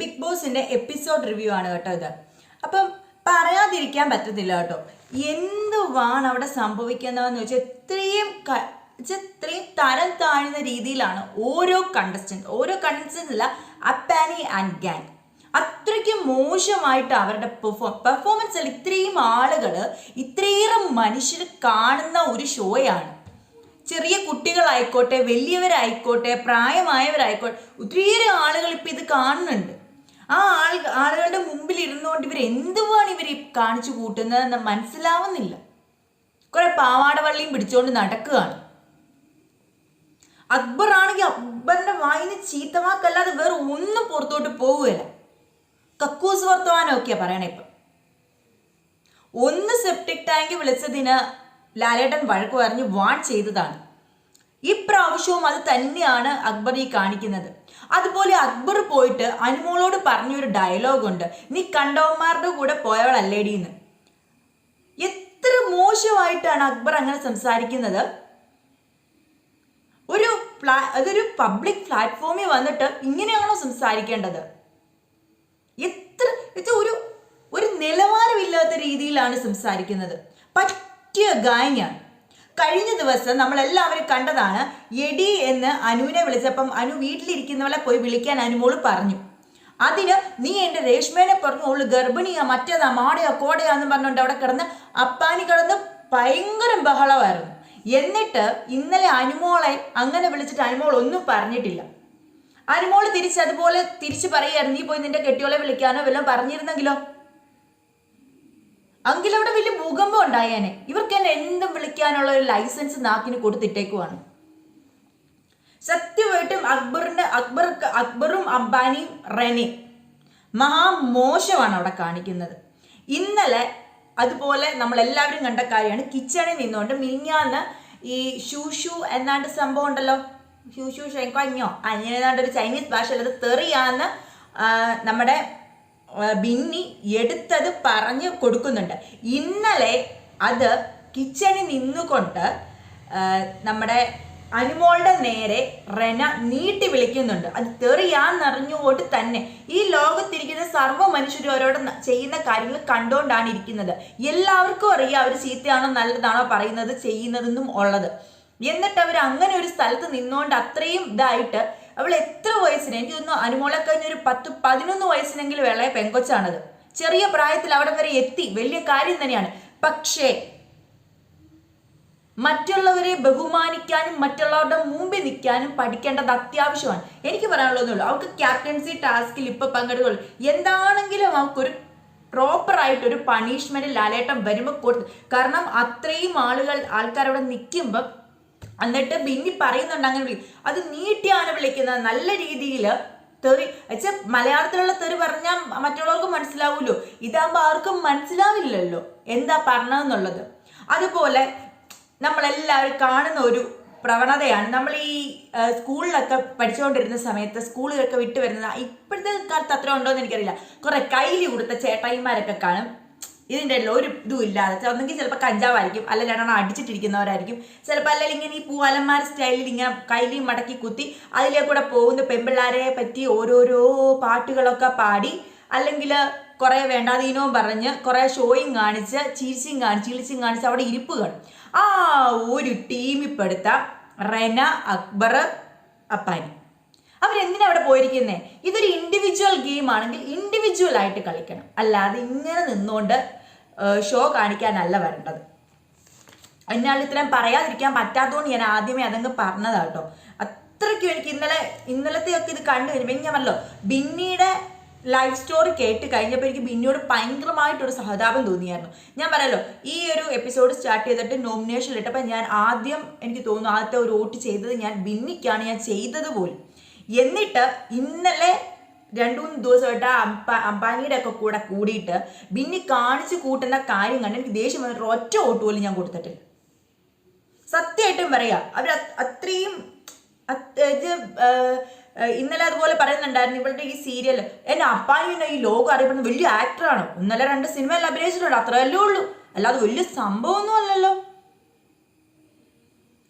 Big ബോസിന്റെ episode review ആണ് കേട്ടോ ഇത്. അപ്പം പറയാതിരിക്കാൻ പറ്റത്തില്ല കേട്ടോ. എന്തുവാണ് അവിടെ സംഭവിക്കുന്നതെന്ന് വെച്ചാൽ ഇത്രയും ഇത്രയും തരം താഴ്ന്ന രീതിയിലാണ് ഓരോ കണ്ടസ്റ്റന്റ് ഓരോ കണ്ടസ്റ്റന്റ് അല്ല അപ്പാനി ആൻഡ് ഗാങ് അത്രയ്ക്ക് മോശമായിട്ട് അവരുടെ പെർഫോം പെർഫോമൻസ് അല്ല ഇത്രയും ആളുകൾ ഇത്രയേറെ മനുഷ്യർ കാണുന്ന ഒരു ഷോയാണ്. ചെറിയ കുട്ടികളായിക്കോട്ടെ വലിയവരായിക്കോട്ടെ പ്രായമായവരായിക്കോട്ടെ ഒത്തിരിയേറെ ആളുകൾ ഇപ്പം ഇത് കാണുന്നുണ്ട്. ആ ആൾ ആളുകളുടെ മുമ്പിൽ ഇരുന്നുകൊണ്ട് ഇവർ എന്തുവാണ് ഇവർ കാണിച്ചു കൂട്ടുന്നതെന്ന് മനസ്സിലാവുന്നില്ല. കുറെ പാവാട വള്ളിയും പിടിച്ചുകൊണ്ട് നടക്കുകയാണ്. അക്ബർ ആണെങ്കിൽ അക്ബറിന്റെ വായിന് ചീത്തവാക്കല്ലാതെ വേറെ ഒന്നും പുറത്തോട്ട് പോവുകയില്ല. കക്കൂസ് വർത്തമാനമൊക്കെയാ പറയണേ ഇപ്പം. ഒന്ന് സെപ്റ്റിക് ടാങ്ക് വിളിച്ചതിന് ലാലേട്ടൻ വഴക്ക് പറഞ്ഞ് വാൺ ചെയ്തതാണ്. ഇപ്രാവശ്യവും അത് തന്നെയാണ് അക്ബർ ഈ കാണിക്കുന്നത്. അതുപോലെ അക്ബർ പോയിട്ട് അനുമോളോട് പറഞ്ഞൊരു ഡയലോഗ് ഉണ്ട്. നീ കണ്ടവന്മാരുടെ കൂടെ പോയവളല്ലേടി എന്ന്. എത്ര മോശമായിട്ടാണ് അക്ബർ അങ്ങനെ സംസാരിക്കുന്നത്? ഒരു പ്ലാ അതൊരു പബ്ലിക് പ്ലാറ്റ്ഫോമിൽ വന്നിട്ട് ഇങ്ങനെയാണോ സംസാരിക്കേണ്ടത്? എത്ര ഒരു ഒരു നിലവാരമില്ലാത്ത രീതിയിലാണ് സംസാരിക്കുന്നത്. പറ്റിയ ഗായനാണ് കഴിഞ്ഞ ദിവസം നമ്മൾ എല്ലാവരും കണ്ടതാണ് എടി എന്ന് അനുവിനെ വിളിച്ചപ്പം അനു വീട്ടിലിരിക്കുന്നവളെ പോയി വിളിക്കാൻ അനുമോൾ പറഞ്ഞു. അതിന് നീ എന്റെ രേഷ്മേനെ പറഞ്ഞു ഓൾ ഗർഭിണിയാ മറ്റേതാ മാടയാ കോടയാന്ന് പറഞ്ഞുകൊണ്ട് അവിടെ കിടന്ന് അപ്പാനി കിടന്ന് ഭയങ്കര ബഹളമായിരുന്നു. എന്നിട്ട് ഇന്നലെ അനുമോളെ അങ്ങനെ വിളിച്ചിട്ട് അനുമോൾ ഒന്നും പറഞ്ഞിട്ടില്ല. അനുമോൾ തിരിച്ച് അതുപോലെ തിരിച്ചു പറയുകയായിരുന്നു നീ പോയി നിന്റെ കെട്ടിയോളെ വിളിക്കാനോ വല്ലതും പറഞ്ഞിരുന്നെങ്കിലോ? അങ്കിലവിടെ വലിയ ഭൂകമ്പം ഉണ്ടായേനെ. ഇവർക്ക് എന്നെ എന്തും വിളിക്കാനുള്ള ഒരു ലൈസൻസ് നാക്കിന് കൊടുത്തിട്ടേക്കുവാണ്. സത്യമായിട്ടും അക്ബറിന്റെ അക്ബർ അക്ബറും അംബാനിയും റെനയും മഹാമോശമാണ് അവിടെ കാണിക്കുന്നത്. ഇന്നലെ അതുപോലെ നമ്മൾ എല്ലാവരും കണ്ട കാര്യമാണ്. കിച്ചണിൽ നിന്നുകൊണ്ട് മിനിഞ്ഞാന്ന് ഈ ഷൂഷു എന്നാണ്ട് സംഭവം ഉണ്ടല്ലോ? ഷൂഷു ഷെങ്കോ അങ്ങനെ ഒരു ചൈനീസ് ഭാഷയിൽ അത് തെറിയാന്ന് നമ്മുടെ ബിന്നി എടുത്തത് പറഞ്ഞു കൊടുക്കുന്നുണ്ട്. ഇന്നലെ അത് കിച്ചണിൽ നിന്നുകൊണ്ട് നമ്മുടെ അനുമോളുടെ നേരെ റെന നീട്ടി വിളിക്കുന്നുണ്ട്. അത് തെറിയാന്നറിഞ്ഞുകൊണ്ട് തന്നെ ഈ ലോകത്തിരിക്കുന്ന സർവ മനുഷ്യരും അവരോട് ചെയ്യുന്ന കാര്യങ്ങൾ കണ്ടുകൊണ്ടാണ് ഇരിക്കുന്നത്. എല്ലാവർക്കും അറിയാം അവർ ചീത്തയാണോ നല്ലതാണോ പറയുന്നത് ചെയ്യുന്നതെന്നും ഉള്ളത്. എന്നിട്ട് അവർ അങ്ങനെ ഒരു സ്ഥലത്ത് നിന്നുകൊണ്ട് അത്രയും ഇതായിട്ട് അവൾ എത്ര വയസ്സിന്? എനിക്ക് തോന്നുന്നു അനുമോളെ കഴിഞ്ഞൊരു പത്ത് പതിനൊന്ന് വയസ്സിനെങ്കിലും ഇളയ പെങ്കൊച്ചാണത്. ചെറിയ പ്രായത്തിൽ അവിടെ വരെ എത്തി. വലിയ കാര്യം തന്നെയാണ്. പക്ഷേ മറ്റുള്ളവരെ ബഹുമാനിക്കാനും മറ്റുള്ളവരുടെ മുമ്പിൽ നിൽക്കാനും പഠിക്കേണ്ടത് അത്യാവശ്യമാണ്. എനിക്ക് പറയാനുള്ളതൊന്നുമില്ല അവൾക്ക് ക്യാപ്റ്റൻസി ടാസ്കിൽ ഇപ്പൊ പങ്കെടുക്കുള്ളൂ. എന്താണെങ്കിലും അവൾക്കൊരു പ്രോപ്പർ ആയിട്ട് ഒരു പണിഷ്മെന്റ് ലാലേട്ടം വരുമ്പോൾ കൊടുത്തു. കാരണം അത്രയും ആളുകൾ ആൾക്കാരവിടെ നിൽക്കുമ്പോൾ നിൽക്കുമ്പം എന്നിട്ട് ബിന്നി പറയുന്നുണ്ട് അങ്ങനെ വിളി. അത് നീട്ടിയാണ് വിളിക്കുന്നത് നല്ല രീതിയിൽ തെറി. വെച്ചാൽ മലയാളത്തിലുള്ള തെറി പറഞ്ഞാൽ മറ്റുള്ളവർക്ക് മനസ്സിലാവൂല്ലോ. ഇതാകുമ്പോൾ ആർക്കും മനസ്സിലാവില്ലല്ലോ എന്താ പറഞ്ഞതെന്നുള്ളത്. അതുപോലെ നമ്മളെല്ലാവരും കാണുന്ന ഒരു പ്രവണതയാണ്. നമ്മൾ ഈ സ്കൂളിലൊക്കെ പഠിച്ചുകൊണ്ടിരുന്ന സമയത്ത് സ്കൂളുകളൊക്കെ വിട്ടു വരുന്നത് ഇപ്പോഴത്തെ കാലത്ത് അത്ര ഉണ്ടോ എന്ന് എനിക്കറിയില്ല. കുറെ കയ്യിൽ കൊടുത്ത ചേട്ടായിമാരൊക്കെ കാണും. ഇതിന്റെ എല്ലാം ഒരു ഇതും ഇല്ലാതെ. ഒന്നെങ്കിൽ ചിലപ്പോൾ കഞ്ചാവായിരിക്കും. അല്ലെങ്കിൽ രണ്ടെണ്ണം അടിച്ചിട്ടിരിക്കുന്നവരായിരിക്കും. ചിലപ്പോൾ അല്ലെങ്കിൽ ഇങ്ങനെ ഈ പൂവാലന്മാർ സ്റ്റൈലിൽ ഇങ്ങനെ കയ്യിൽ മടക്കി കുത്തി അതിലേ കൂടെ പോകുന്ന പെമ്പിള്ളാരെ പറ്റി ഓരോരോ പാട്ടുകളൊക്കെ പാടി അല്ലെങ്കിൽ കുറേ വേണ്ടാതീനവും പറഞ്ഞ് കുറേ ഷോയും കാണിച്ച് ചിരിച്ചും കാണിച്ച് ചിളിച്ചും കാണിച്ച് അവിടെ ഇരിപ്പ് കാണും. ആ ഒരു ടീമിൽപ്പെടുത്ത റെന അക്ബർ അപ്പാനി. അവരെന്തിനാ അവിടെ പോയിരിക്കുന്നത് ഇതൊരു ഇൻഡിവിജ്വൽ ഗെയിം ആണെങ്കിൽ ഇൻഡിവിജ്വൽ ആയിട്ട് കളിക്കണം. അല്ലാതെ ഇങ്ങനെ നിന്നുകൊണ്ട് ഷോ കാണിക്കാനല്ല വരേണ്ടത്. എന്നാൽ ഇത്രയും പറയാതിരിക്കാൻ പറ്റാത്തതുകൊണ്ട് ഞാൻ ആദ്യമേ അതങ്ങ് പറഞ്ഞതാ കേട്ടോ. അത്രയ്ക്കും എനിക്ക് ഇന്നലെ ഇന്നലത്തെയൊക്കെ ഇത് കണ്ടു കഴിഞ്ഞപ്പോൾ ഞാൻ പറഞ്ഞല്ലോ ബിന്നിയുടെ ലൈഫ് സ്റ്റോറി കേട്ട് കഴിഞ്ഞപ്പോൾ എനിക്ക് ബിന്നിയോട് ഭയങ്കരമായിട്ടൊരു സഹതാപം തോന്നിയായിരുന്നു. ഞാൻ പറയാലോ ഈ ഒരു എപ്പിസോഡ് സ്റ്റാർട്ട് ചെയ്തിട്ട് നോമിനേഷൻ ഇട്ടപ്പോൾ ഞാൻ ആദ്യം എനിക്ക് തോന്നുന്നു ആദ്യത്തെ ഒരു വോട്ട് ചെയ്തത് ഞാൻ ബിന്നിക്കാണ് ഞാൻ ചെയ്തത് പോലും. എന്നിട്ട് ഇന്നലെ രണ്ടു മൂന്ന് ദിവസമായിട്ട് അമ്പ അംബാനിയുടെ ഒക്കെ കൂടെ കൂടിയിട്ട് ബിന്നി കാണിച്ചു കൂട്ടുന്ന കാര്യം കണ്ട് എനിക്ക് ദേഷ്യം വന്നിട്ട് ഒറ്റ വോട്ട് പോലും ഞാൻ കൊടുത്തിട്ടില്ല. സത്യമായിട്ടും പറയാ അവർ അത്രയും അത് ഇത് ഇന്നലെ അതുപോലെ പറയുന്നുണ്ടായിരുന്നു ഇവളുടെ ഈ സീരിയൽ എന്റെ അപ്പായിനെ ഈ ലോകം അറിയപ്പെടുന്ന വലിയ ആക്ടറാണ് ഇന്നലെ രണ്ട് സിനിമയിൽ അഭിനയിച്ചിട്ടുണ്ട് അത്രയല്ലേ ഉള്ളൂ. അല്ലാതെ വലിയ സംഭവമൊന്നും അല്ലല്ലോ.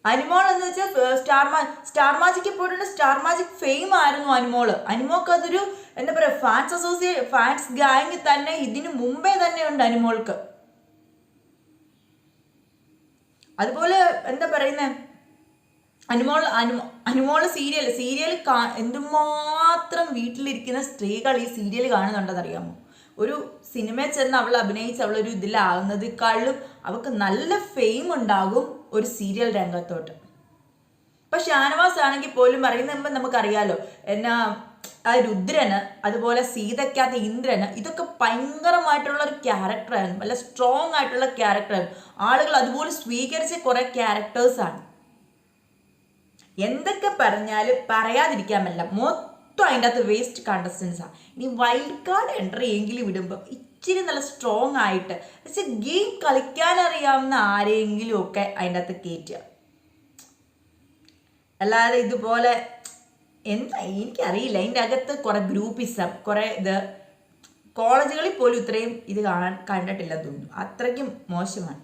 അനിമോൾ എന്ന് വെച്ചാൽ സ്റ്റാർ മാ സ്റ്റാർ മാജിക്ക് പോയിട്ടുണ്ട്. സ്റ്റാർ മാജിക് ഫെയിം ആയിരുന്നു അനിമോൾ അനിമോൾക്ക് അതൊരു എന്താ പറയുക ഫാൻസ് അസോസിയേ ഫാൻസ് ഗാങ് തന്നെ ഇതിനു മുമ്പേ തന്നെ ഉണ്ട് അനിമോൾക്ക്. അതുപോലെ എന്താ പറയുന്നത് അനുമോൾ അനു അനുമോൾ സീരിയൽ സീരിയൽ കാ എന്തുമാത്രം വീട്ടിലിരിക്കുന്ന സ്ത്രീകൾ ഈ സീരിയൽ കാണുന്നുണ്ടെന്ന് അറിയാമോ ഒരു സിനിമയിൽ ചെന്ന് അവൾ അഭിനയിച്ച് അവളൊരു ഇതിലാകുന്നതിക്കാളും അവൾക്ക് നല്ല ഫെയിം ഉണ്ടാകും. ഒരു സീരിയൽ രംഗത്തോട്ട്. ഇപ്പൊ ഷാനവാസ് ആണെങ്കിൽ പോലും പറയുന്ന നമുക്കറിയാലോ എന്നാ ആ രുദ്രന് അതുപോലെ സീതയ്ക്കകത്ത് ഇന്ദ്രന് ഇതൊക്കെ ഭയങ്കരമായിട്ടുള്ള ഒരു ക്യാരക്ടറായിരുന്നു നല്ല സ്ട്രോങ് ആയിട്ടുള്ള ക്യാരക്ടറായിരുന്നു ആളുകൾ അതുപോലെ സ്വീകരിച്ച കുറെ ക്യാരക്ടേഴ്സാണ് എന്തൊക്കെ പറഞ്ഞാലും പറയാതിരിക്കാമല്ല മൊത്തം അതിന്റെ അകത്ത് വേസ്റ്റ് കണ്ടസ്റ്റൻസാണ് ഇനി വൈൽഡ് കാർഡ് എൻട്രി എങ്കിലും വിടുമ്പോൾ ഇച്ചിരി നല്ല സ്ട്രോങ് ആയിട്ട്. പക്ഷെ ഗെയിം കളിക്കാൻ അറിയാവുന്ന ആരെങ്കിലും ഒക്കെ അതിന്റെ അകത്ത് കയറ്റുക അല്ലാതെ ഇതുപോലെ എന്താ എനിക്കറിയില്ല. അതിന്റെ അകത്ത് കുറെ ഗ്രൂപ്പിസം കുറേ ഇത് കോളേജുകളിൽ പോലും ഇത്രയും ഇത് കാണാൻ കണ്ടിട്ടില്ലെന്ന് തോന്നുന്നു. അത്രയ്ക്കും മോശമാണ്.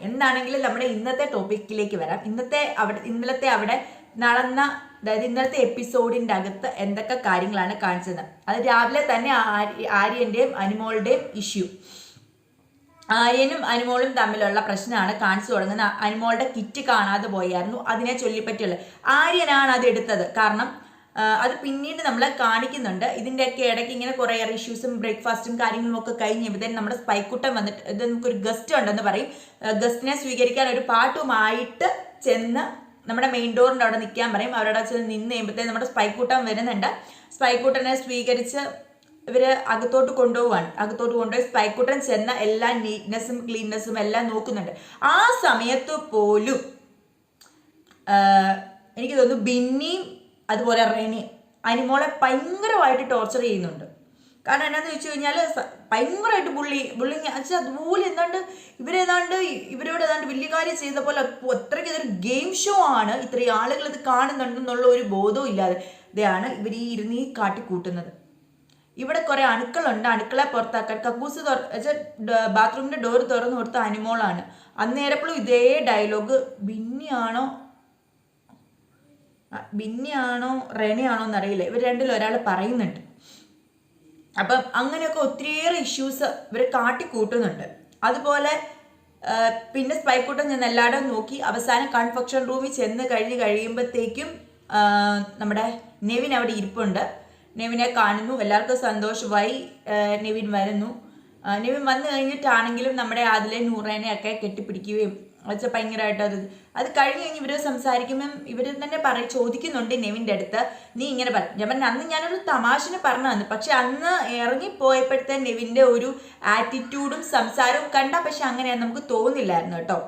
എന്താണെങ്കിലും നമ്മുടെ ഇന്നത്തെ ടോപ്പിക്കിലേക്ക് വരാം. ഇന്നത്തെ അവിടെ ഇന്നലത്തെ അവിടെ നടന്ന അതായത് ഇന്നത്തെ എപ്പിസോഡിന്റെ അകത്ത് എന്തൊക്കെ കാര്യങ്ങളാണ് കാണിച്ചത്. അത് രാവിലെ തന്നെ ആര്യ- ആര്യന്റെയും അനിമോളുടെയും ഇഷ്യൂ. ആര്യനും അനുമോളും തമ്മിലുള്ള പ്രശ്നമാണ് കാണിച്ചു തുടങ്ങുന്ന അനുമോളുടെ കിറ്റ് കാണാതെ പോയായിരുന്നു അതിനെ ചൊല്ലിപ്പറ്റിയുള്ള ആര്യനാണ് അത് എടുത്തത്. കാരണം അത് പിന്നീട് നമ്മൾ കാണിക്കുന്നുണ്ട്. ഇതിന്റെയൊക്കെ ഇടയ്ക്ക് ഇങ്ങനെ കുറേ ഇഷ്യൂസും ബ്രേക്ക്ഫാസ്റ്റും കാര്യങ്ങളും ഒക്കെ കഴിഞ്ഞപ്പോഴത്തേനും നമ്മുടെ സ്പൈക്കുട്ടം വന്നിട്ട് ഇത് നമുക്കൊരു ഗസ്റ്റ് ഉണ്ടെന്ന് പറയും. ഗസ്റ്റിനെ സ്വീകരിക്കാൻ ഒരു പാട്ടുമായിട്ട് ചെന്ന് നമ്മുടെ മെയിൻ ഡോറിന്റെ അവിടെ നിൽക്കാൻ പറയും. അവരുടെ ചെന്ന് നിന്ന് കഴിയുമ്പോഴത്തേക്ക് നമ്മുടെ സ്പൈക്കൂട്ടൻ വരുന്നുണ്ട്. സ്പൈക്കൂട്ടനെ സ്വീകരിച്ച് ഇവർ അകത്തോട്ട് കൊണ്ടുപോവാണ്. അകത്തോട്ട് കൊണ്ടുപോയി സ്പൈക്കൂട്ടൻ ചെന്ന എല്ലാ നീറ്റ്നെസ്സും ക്ലീൻനെസ്സും എല്ലാം നോക്കുന്നുണ്ട്. ആ സമയത്ത് പോലും എനിക്ക് തോന്നുന്നു ബിന്നിയും അതുപോലെ റെനിയും അനിമോളെ ഭയങ്കരമായിട്ട് ടോർച്ചർ ചെയ്യുന്നുണ്ട്. കാരണം എന്നാന്ന് വെച്ച് കഴിഞ്ഞാൽ ഭയങ്കരമായിട്ട് ബുള്ളി ബുള്ളിങ് വെച്ചാൽ അതുപോലെ എന്താണ്ട് ഇവരേതാണ്ട് ഇവരോട് ഏതാണ്ട് വലിയ കാര്യം ചെയ്ത പോലെ അത്രയ്ക്ക് ഇതൊരു ഗെയിം ഷോ ആണ്. ഇത്രയും ആളുകൾ ഇത് കാണുന്നുണ്ടെന്നുള്ള ഒരു ബോധവും ഇല്ലാതെ ഇതാണ് ഇവർ ഈ ഇരുന്ന് ഈ കാട്ടിക്കൂട്ടുന്നത്. ഇവിടെ കുറെ അണുക്കളുണ്ട്. അണുക്കളെ പുറത്താക്കാൻ കക്കൂസ് ബാത്റൂമിന്റെ ഡോർ തുറന്നു കൊടുത്ത അനിമോളാണ് അന്നേരപ്പോഴും ഇതേ ഡയലോഗ് ബിന്നിയാണോ ബിന്നിയാണോ റെനയാണോ എന്നറിയില്ല. ഇവർ രണ്ടിൽ ഒരാൾ പറയുന്നുണ്ട്. അപ്പം അങ്ങനെയൊക്കെ ഒത്തിരിയേറെ ഇഷ്യൂസ് ഇവർ കാട്ടിക്കൂട്ടുന്നുണ്ട്. അതുപോലെ പിന്നെ സ്പൈക്കൂട്ടം ഞാൻ എല്ലായിടവും നോക്കി. അവസാനം കൺഫക്ഷൻ റൂമിൽ ചെന്ന് കഴിഞ്ഞ് കഴിയുമ്പോഴത്തേക്കും നമ്മുടെ നെവിൻ അവിടെ ഇരിപ്പുണ്ട്. നെവിനെ കാണുന്നു. എല്ലാവർക്കും സന്തോഷമായി നെവിൻ വരുന്നു. നെവിൻ വന്നു കഴിഞ്ഞിട്ടാണെങ്കിലും നമ്മുടെ അതിലെ നൂറേനെയൊക്കെ കെട്ടിപ്പിടിക്കുകയും വെച്ചാൽ ഭയങ്കരമായിട്ട് അത് അത് കഴിഞ്ഞ് കഴിഞ്ഞ് ഇവർ സംസാരിക്കുമ്പം ഇവർ തന്നെ പറ ചോദിക്കുന്നുണ്ട് നെവിന്റെ അടുത്ത് നീ ഇങ്ങനെ പറ ഞാൻ പറഞ്ഞു അന്ന് ഞാനൊരു തമാശന് പറഞ്ഞു തന്നു പക്ഷെ അന്ന് ഇറങ്ങിപ്പോയപ്പോഴത്തെ നെവിന്റെ ഒരു ആറ്റിറ്റ്യൂഡും സംസാരവും കണ്ട പക്ഷെ അങ്ങനെയാണ് നമുക്ക് തോന്നില്ലായിരുന്നു കേട്ടോ.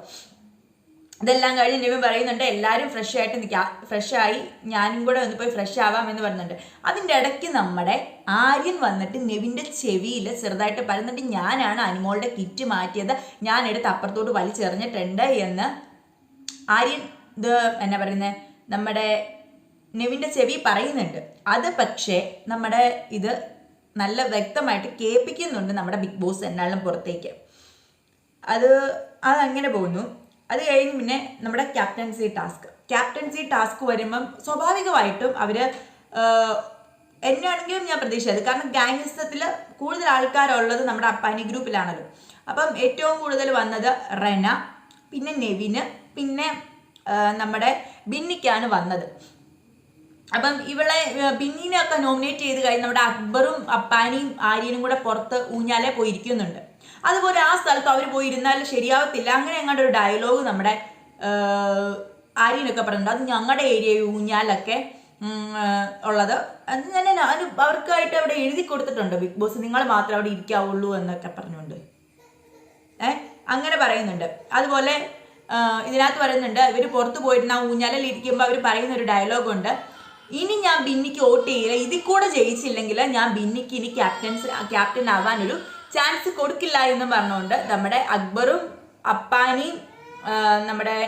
ഇതെല്ലാം കഴിഞ്ഞ് നിവിൻ പറയുന്നുണ്ട് എല്ലാവരും ഫ്രഷ് ആയിട്ട് നിൽക്കുക ഫ്രഷ് ആയി ഞാനും കൂടെ ഒന്ന് പോയി ഫ്രഷ് ആവാം എന്ന് പറയുന്നുണ്ട് അതിന്റെ ഇടയ്ക്ക് നമ്മുടെ ആര്യൻ വന്നിട്ട് നെവിന്റെ ചെവിയിൽ ചെറുതായിട്ട് പറയുന്നുണ്ട് ഞാനാണ് അനുമോളുടെ കിറ്റ് മാറ്റിയത്. ഞാൻ എടുത്ത് അപ്പുറത്തോട്ട് വലിച്ചെറിഞ്ഞിട്ടുണ്ട് എന്ന്. ആര്യൻ ഇത് എന്നാ പറയുന്നത് നമ്മുടെ നെവിന്റെ ചെവി പറയുന്നുണ്ട്. അത് പക്ഷേ നമ്മുടെ ഇത് നല്ല വ്യക്തമായിട്ട് കേൾപ്പിക്കുന്നുണ്ട് നമ്മുടെ ബിഗ് ബോസ് എന്നാലും പുറത്തേക്ക്. അത് അതങ്ങനെ പോകുന്നു. അത് കഴിഞ്ഞ് പിന്നെ നമ്മുടെ ക്യാപ്റ്റൻസി ടാസ്ക് ക്യാപ്റ്റൻസി ടാസ്ക് വരുമ്പം സ്വാഭാവികമായിട്ടും അവർ എന്നാണെങ്കിലും ഞാൻ പ്രതീക്ഷിച്ചത്. കാരണം ഗാംഗിസത്തിൽ കൂടുതൽ ആൾക്കാരുള്ളത് നമ്മുടെ അപ്പാനി ഗ്രൂപ്പിലാണല്ലോ. അപ്പം ഏറ്റവും കൂടുതൽ വന്നത് റെന പിന്നെ നെവിന് പിന്നെ നമ്മുടെ ബിന്നിക്കാണ് വന്നത്. അപ്പം ഇവളെ ബിന്നിനെയൊക്കെ നോമിനേറ്റ് ചെയ്ത് കഴിഞ്ഞ് നമ്മുടെ അക്ബറും അപ്പാനിയും ആര്യനും കൂടെ പുറത്ത് ഊഞ്ഞാലെ പോയിരിക്കുന്നുണ്ട്. അതുപോലെ ആ സ്ഥലത്ത് അവർ പോയി ഇരുന്നാൽ ശരിയാവത്തില്ല. അങ്ങനെ അങ്ങോട്ട് ഒരു ഡയലോഗ് നമ്മുടെ ആര്യനൊക്കെ പറഞ്ഞിട്ടുണ്ട്. അത് ഞങ്ങളുടെ ഏരിയ ഊഞ്ഞാലൊക്കെ ഉള്ളത്. അത് ഞാൻ അവർക്കായിട്ട് അവിടെ എഴുതി കൊടുത്തിട്ടുണ്ട്. ബിഗ് ബോസ് നിങ്ങൾ മാത്രം അവിടെ ഇരിക്കാവുള്ളൂ എന്നൊക്കെ പറഞ്ഞുകൊണ്ട്. ഏ അങ്ങനെ പറയുന്നുണ്ട്. അതുപോലെ ഇതിനകത്ത് പറയുന്നുണ്ട് ഇവർ പുറത്ത് പോയിട്ട് ആ ഊഞ്ഞാലിൽ ഇരിക്കുമ്പോൾ അവർ പറയുന്ന ഒരു ഡയലോഗ് ഉണ്ട്. ഇനി ഞാൻ ബിന്നിക്ക് വോട്ട് ചെയ്യില്ല. ഇതിൽ കൂടെ ജയിച്ചില്ലെങ്കിൽ ഞാൻ ബിന്നിക്ക് ഇനി ക്യാപ്റ്റൻസ് ക്യാപ്റ്റൻ ആവാനൊരു ചാൻസ് കൊടുക്കില്ല എന്ന് പറഞ്ഞുകൊണ്ട് നമ്മുടെ അക്ബറും അപ്പാനിയും നമ്മുടെ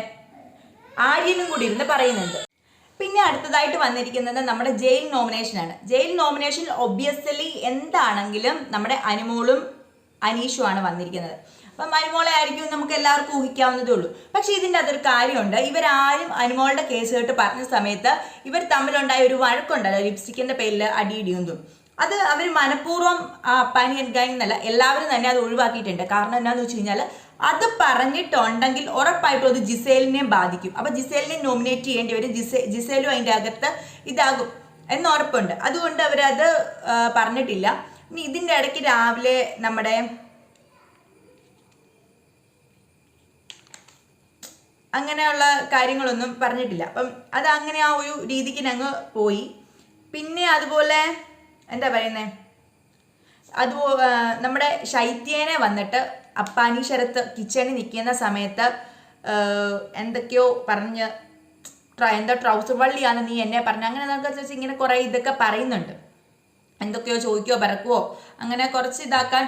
ആര്യനും കൂടി ഇരുന്ന് പറയുന്നുണ്ട്. പിന്നെ അടുത്തതായിട്ട് വന്നിരിക്കുന്നത് നമ്മുടെ ജയിൽ നോമിനേഷനാണ് ജയിൽ നോമിനേഷൻ ഒബ്വിയസ്ലി എന്താണെങ്കിലും നമ്മുടെ അനുമോളും അനീഷുമാണ് വന്നിരിക്കുന്നത്. അപ്പം അനുമോളെ ആയിരിക്കും നമുക്ക് എല്ലാവർക്കും ഊഹിക്കാവുന്നതേ ഉള്ളൂ. പക്ഷേ ഇതിന്റെ അതൊരു കാര്യമുണ്ട്. ഇവരാരും അനുമോളുടെ കേസ് കേട്ട് പറഞ്ഞ സമയത്ത് ഇവർ തമ്മിലുണ്ടായ ഒരു വഴക്കുണ്ടല്ലോ ലിപ്സ്റ്റിക്കിന്റെ പേരിൽ അടിയിടിയുന്നതും. അത് അവർ മനഃപൂർവം പനി ഗാങ് എന്നല്ല എല്ലാവരും തന്നെ അത് ഒഴിവാക്കിയിട്ടുണ്ട്. കാരണം എന്താണെന്ന് വെച്ച് കഴിഞ്ഞാൽ അത് പറഞ്ഞിട്ടുണ്ടെങ്കിൽ ഉറപ്പായിട്ടും അത് ജിസേലിനെ ബാധിക്കും. അപ്പൊ ജിസേലിനെ നോമിനേറ്റ് ചെയ്യേണ്ടി വരും. ജിസേ ജിസേലും അതിന്റെ അകത്ത് ഇതാകും എന്ന് ഉറപ്പുണ്ട്. അതുകൊണ്ട് അവരത് പറഞ്ഞിട്ടില്ല. ഇനി ഇതിന്റെ ഇടയ്ക്ക് രാവിലെ നമ്മുടെ അങ്ങനെയുള്ള കാര്യങ്ങളൊന്നും പറഞ്ഞിട്ടില്ല. അപ്പം അത് അങ്ങനെ ആ ഒരു രീതിക്ക് ഞങ്ങൾ പോയി. പിന്നെ അതുപോലെ എന്താ പറയുന്നേ? അത് നമ്മുടെ ശൈത്യേനെ വന്നിട്ട് അപ്പാനി ശരത്ത് കിച്ചണിൽ നിൽക്കുന്ന സമയത്ത് എന്തൊക്കെയോ പറഞ്ഞ് എന്താ ട്രൗസർ വള്ളിയാണ് നീ എന്നെ പറഞ്ഞ അങ്ങനെ എന്നൊക്കെ ചോദിച്ചാൽ ഇങ്ങനെ കുറേ ഇതൊക്കെ പറയുന്നുണ്ട്. എന്തൊക്കെയോ ചോദിക്കുകയോ പറക്കുവോ അങ്ങനെ കുറച്ച് ഇതാക്കാൻ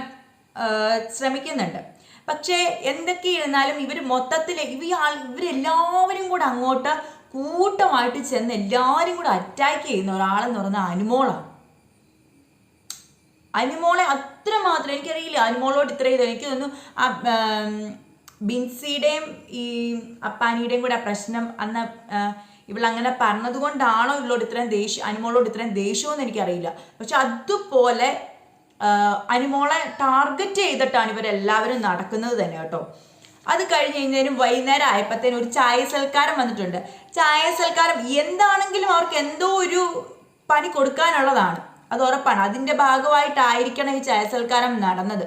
ശ്രമിക്കുന്നുണ്ട്. പക്ഷേ എന്തൊക്കെ ഇരുന്നാലും ഇവർ മൊത്തത്തിൽ ഇവ ഇവരെല്ലാവരും കൂടെ അങ്ങോട്ട് കൂട്ടമായിട്ട് ചെന്ന് എല്ലാവരും കൂടെ അറ്റാക്ക് ചെയ്യുന്ന ഒരാളെന്ന് പറഞ്ഞാൽ അനുമോളാണ്. അനുമോളെ അത്രമാത്രം എനിക്കറിയില്ല. അനുമോളോട് ഇത്ര ഇത്. എനിക്ക് തോന്നുന്നു ബിൻസിയുടെയും ഈ അപ്പാനിയുടെയും കൂടെ പ്രശ്നം അന്ന് ഇവളങ്ങനെ പറഞ്ഞത് കൊണ്ടാണോ ഇവളോട് ഇത്രയും ദേഷ്യം അനുമോളോട് ഇത്രയും ദേഷ്യമെന്ന് എനിക്കറിയില്ല. പക്ഷെ അതുപോലെ അനുമോളെ ടാർഗറ്റ് ചെയ്തിട്ടാണ് ഇവരെല്ലാവരും നടക്കുന്നത് തന്നെ കേട്ടോ. അത് കഴിഞ്ഞ് കഴിഞ്ഞാലും വൈകുന്നേരം ആയപ്പോഴത്തേനും ഒരു ചായ സൽക്കാരം വന്നിട്ടുണ്ട്. ചായ സൽക്കാരം എന്താണെങ്കിലും അവർക്ക് എന്തോ ഒരു പണി കൊടുക്കാനുള്ളതാണ്. അത് ഉറപ്പാണ്. അതിന്റെ ഭാഗമായിട്ടായിരിക്കണം ഈ ചായ സൽക്കാരം നടന്നത്.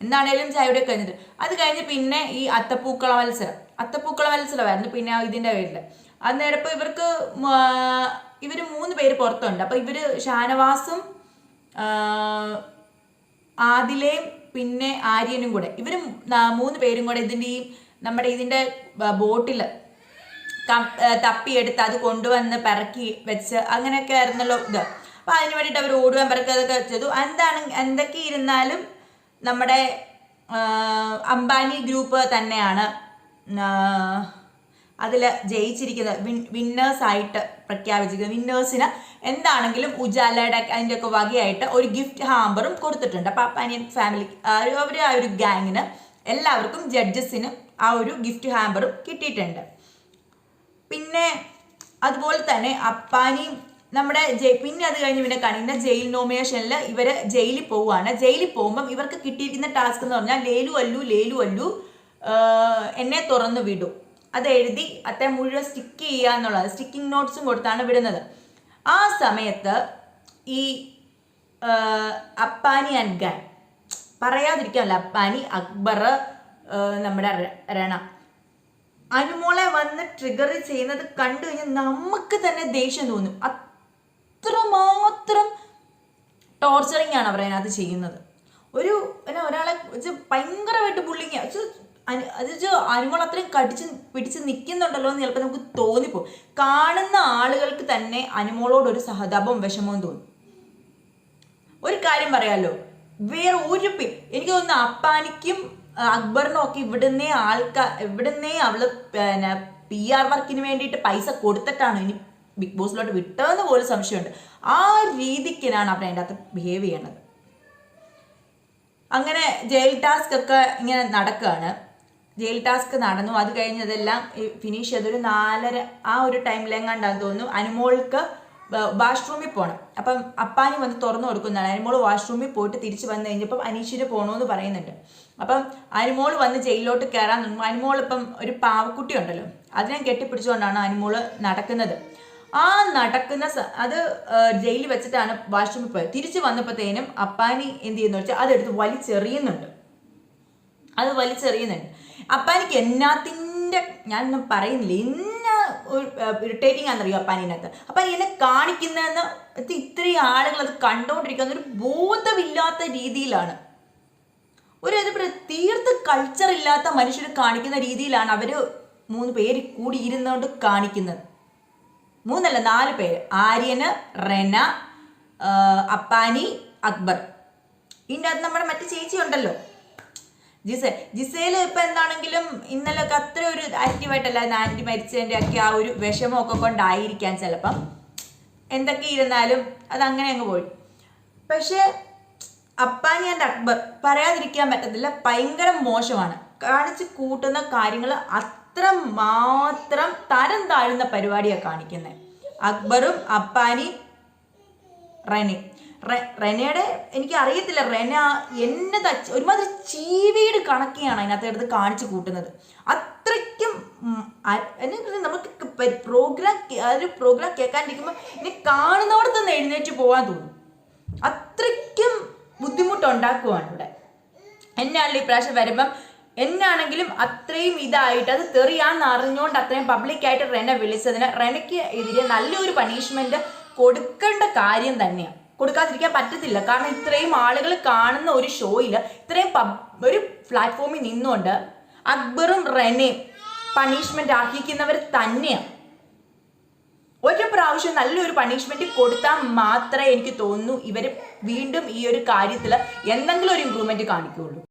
എന്താണേലും ചായയുടെ കഴിഞ്ഞത് അത് കഴിഞ്ഞ് പിന്നെ ഈ അത്തപ്പൂക്കള മത്സരം. അത്തപ്പൂക്കള മത്സരമായിരുന്നു പിന്നെ ഇതിന്റെ പേരിൽ അന്നേരം ഇവർക്ക് ഇവർ മൂന്ന് പേര് പുറത്തുണ്ട്. അപ്പോൾ ഇവർ ഷാനവാസും ആദിലയും പിന്നെ ആര്യനും കൂടെ. ഇവരും മൂന്ന് പേരും കൂടെ ഇതിന്റെ ഈ നമ്മുടെ ഇതിന്റെ ബോട്ടിൽ തപ്പിയെടുത്ത് അത് കൊണ്ടുവന്ന് പിറക്കി വെച്ച് അങ്ങനെയൊക്കെ ആയിരുന്നല്ലോ ഇത്. അപ്പൊ അതിന് വേണ്ടിയിട്ട് അവർ ഓടുവാൻ പറക്കുക അതൊക്കെ ചെയ്തു. എന്താണ് എന്തൊക്കെ ഇരുന്നാലും നമ്മുടെ അംബാനി ഗ്രൂപ്പ് തന്നെയാണ്. അതിൽ ജയിച്ചിരിക്കുന്നത്. വിൻ വിന്നേഴ്സ് ആയിട്ട് പ്രഖ്യാപിച്ചിരിക്കുന്നത്. വിന്നേഴ്സിന് എന്താണെങ്കിലും ഉജാലയുടെ അതിന്റെയൊക്കെ വകയായിട്ട് ഒരു ഗിഫ്റ്റ് ഹാമ്പറും കൊടുത്തിട്ടുണ്ട്. അപ്പം അപ്പാനിയൻ ഫാമിലി അവർ ആ ഒരു ഗാങ്ങിന് എല്ലാവർക്കും ജഡ്ജസിനും ആ ഒരു ഗിഫ്റ്റ് ഹാമ്പറും കിട്ടിയിട്ടുണ്ട്. പിന്നെ അതുപോലെ തന്നെ അപ്പാനിയും നമ്മുടെ പിന്നെ അത് കഴിഞ്ഞ് പിന്നെ കാണിക്കുന്ന ജയിൽ നോമിനേഷനിൽ ഇവർ ജയിലിൽ പോവുകയാണ്. ജയിലിൽ പോകുമ്പം ഇവർക്ക് കിട്ടിയിരിക്കുന്ന ടാസ്ക് എന്ന് പറഞ്ഞാൽ ലേലു അല്ലു ലേലു അല്ലു എന്നെ തുറന്നു വിടും. അത് എഴുതി അത്തെ മുഴുവൻ സ്റ്റിക്ക് ചെയ്യുക എന്നുള്ളത് സ്റ്റിക്കിംഗ് നോട്ട്സും കൊടുത്താണ് വിടുന്നത്. ആ സമയത്ത് ഈ അപ്പാനി അൻഗാൻ ഗാൻ പറയാതിരിക്കാമല്ല അപ്പാനി അക്ബർ നമ്മുടെ രണ അനുമോളെ വന്ന് ട്രിഗർ ചെയ്യുന്നത് കണ്ടു കഴിഞ്ഞാൽ നമുക്ക് തന്നെ ദേഷ്യം തോന്നും. അത്രമാത്രം ടോർച്ചറിങ് ആണ് അവർ അതിനകത്ത് ചെയ്യുന്നത്. ഒരു എന്നാ ഒരാളെ ഭയങ്കരമായിട്ട് ബുള്ളിങ് അത് അനുമോൾ അത്രയും കടിച്ച് പിടിച്ച് നിൽക്കുന്നുണ്ടല്ലോ എന്ന് ചിലപ്പോൾ നമുക്ക് തോന്നിപ്പോകും കാണുന്ന ആളുകൾക്ക് തന്നെ അനുമോളോട് ഒരു സഹതാപം വിഷമവും തോന്നും. ഒരു കാര്യം പറയാലോ. വേറെ ഒരു പേ എനിക്ക് തോന്നുന്നു അപ്പാനിക്കും അക്ബറിനും ഒക്കെ ഇവിടുന്നേ ആൾക്കാർ ഇവിടുന്നേ അവൾ പിന്നെ പി ആർ വർക്കിന് വേണ്ടിയിട്ട് പൈസ കൊടുത്തിട്ടാണ് ഇനി ബിഗ് ബോസിലോട്ട് വിട്ടതെന്ന് പോലും സംശയമുണ്ട്. ആ രീതിക്കിനാണ് അവർ അതിന്റെ അകത്ത് ബിഹേവ് ചെയ്യണത്. അങ്ങനെ ജയിൽ ടാസ്ക് ഒക്കെ ഇങ്ങനെ നടക്കുകയാണ് ജയിൽ ടാസ്ക് നടന്നു. അത് കഴിഞ്ഞതെല്ലാം ഫിനിഷ് ചെയ്തൊരു നാലര ആ ഒരു ടൈമിലെങ്ങാണ്ടാന്ന് തോന്നുന്നു. അനുമോൾക്ക് വാഷ്റൂമിൽ പോകണം അപ്പം അപ്പാനി വന്ന് തുറന്നു കൊടുക്കുന്നതാണ്. അനുമോൾ വാഷ്റൂമിൽ പോയിട്ട് തിരിച്ച് വന്നു കഴിഞ്ഞപ്പം അനീഷിന് പോകണമെന്ന് പറയുന്നുണ്ട്. അപ്പം അനുമോൾ വന്ന് ജയിലിലോട്ട് കയറാൻ അനുമോൾ ഇപ്പം ഒരു പാവക്കുട്ടി ഉണ്ടല്ലോ അതിനെ കെട്ടിപ്പിടിച്ചുകൊണ്ടാണ് അനുമോൾ നടക്കുന്നത്. ആ നടക്കുന്ന അത് ജയിലിൽ വെച്ചിട്ടാണ് വാഷ്റൂമിൽ പോയത്. തിരിച്ചു വന്നപ്പോഴത്തേനും അപ്പാനി എന്ത് ചെയ്യുന്നു വെച്ചാൽ അതെടുത്ത് വലിച്ചെറിയുന്നുണ്ട്. അത് വലിച്ചെറിയുന്നുണ്ട്. അപ്പാനിക്ക് എന്നാത്തിന്റെ ഞാനൊന്നും പറയുന്നില്ല. ഇന്ന ഇറിറ്റേറ്റിംഗ് ആണെന്നറിയോ അപ്പാനിനകത്ത്? അപ്പാനി എന്നെ കാണിക്കുന്നതെന്ന് ഇത് ഇത്രയും ആളുകൾ അത് കണ്ടുകൊണ്ടിരിക്കുന്ന ഒരു ബോധമില്ലാത്ത രീതിയിലാണ്. ഒരു ഇത് തീർത്ത് കൾച്ചർ ഇല്ലാത്ത മനുഷ്യർ കാണിക്കുന്ന രീതിയിലാണ് അവർ മൂന്ന് പേര് കൂടി ഇരുന്നുകൊണ്ട് കാണിക്കുന്നത്. മൂന്നല്ല നാല് പേര്. ആര്യന് റെന അപ്പാനി അക്ബർ. ഇതിന്റെ അത് നമ്മുടെ മറ്റു ചേച്ചി ഉണ്ടല്ലോ. ജിസേ. ജിസേൽ ഇപ്പൊ എന്താണെങ്കിലും ഇന്നലെ ഒക്കെ അത്ര ഒരു ആക്റ്റീവായിട്ടല്ല ആന്റി മരിച്ചതിന്റെ ഒക്കെ ആ ഒരു വിഷമമൊക്കെ കൊണ്ടായിരിക്കാം ചിലപ്പം. എന്തൊക്കെ ഇരുന്നാലും അത് അങ്ങനെ അങ്ങ് പോയി. പക്ഷെ അപ്പാനി ആൻഡ് അക്ബർ. പറയാതിരിക്കാൻ പറ്റത്തില്ല ഭയങ്കര മോശമാണ്. കാണിച്ച് കൂട്ടുന്ന കാര്യങ്ങൾ അത്ര മാത്രം തരം താഴ്ന്ന പരിപാടിയാണ് കാണിക്കുന്നത് അക്ബറും അപ്പാനി റെനെ. റെനയുടെ എനിക്ക് അറിയത്തില്ല റെന എന്നെ തച്ച് ഒരുമാതിരി ചീവീട് കണക്കിയാണ് അതിനകത്ത് എടുത്ത് കാണിച്ചു കൂട്ടുന്നത്. അത്രയ്ക്കും നമുക്ക് പ്രോഗ്രാം ഒരു പ്രോഗ്രാം കേൾക്കാണ്ടിരിക്കുമ്പോൾ ഇനി കാണുന്നവിടെ തന്നെ എഴുന്നേറ്റ് പോകാൻ തോന്നും. അത്രയ്ക്കും ബുദ്ധിമുട്ടുണ്ടാക്കുവാണ് ഇവിടെ. എന്നാണല്ലോ ഈ പ്രാവശ്യം വരുമ്പം എന്നാണെങ്കിലും അത്രയും ഇതായിട്ട് അത് തെറിയാന്ന് അറിഞ്ഞുകൊണ്ട് അത്രയും പബ്ലിക്കായിട്ട് റെന വിളിച്ചതിന് റെനയ്ക്ക് എതിരെ നല്ലൊരു പണിഷ്മെന്റ് കൊടുക്കേണ്ട കാര്യം തന്നെയാണ് കൊടുക്കാതിരിക്കാൻ പറ്റത്തില്ല. കാരണം ഇത്രയും ആളുകൾ കാണുന്ന ഒരു ഷോയിൽ ഇത്രയും ഒരു പ്ലാറ്റ്ഫോമിൽ നിന്നുകൊണ്ട് അക്ബറും റെനയും പണിഷ്മെന്റ് അർഹിക്കുന്നവർ തന്നെയാണ് ഒരു പ്രാവശ്യം നല്ലൊരു പണിഷ്മെന്റ് കൊടുത്താൽ മാത്രമേ എനിക്ക് തോന്നുന്നു ഇവർ വീണ്ടും ഈ ഒരു കാര്യത്തിൽ എന്തെങ്കിലും ഒരു ഇമ്പ്രൂവ്മെന്റ് കാണിക്കുകയുള്ളൂ.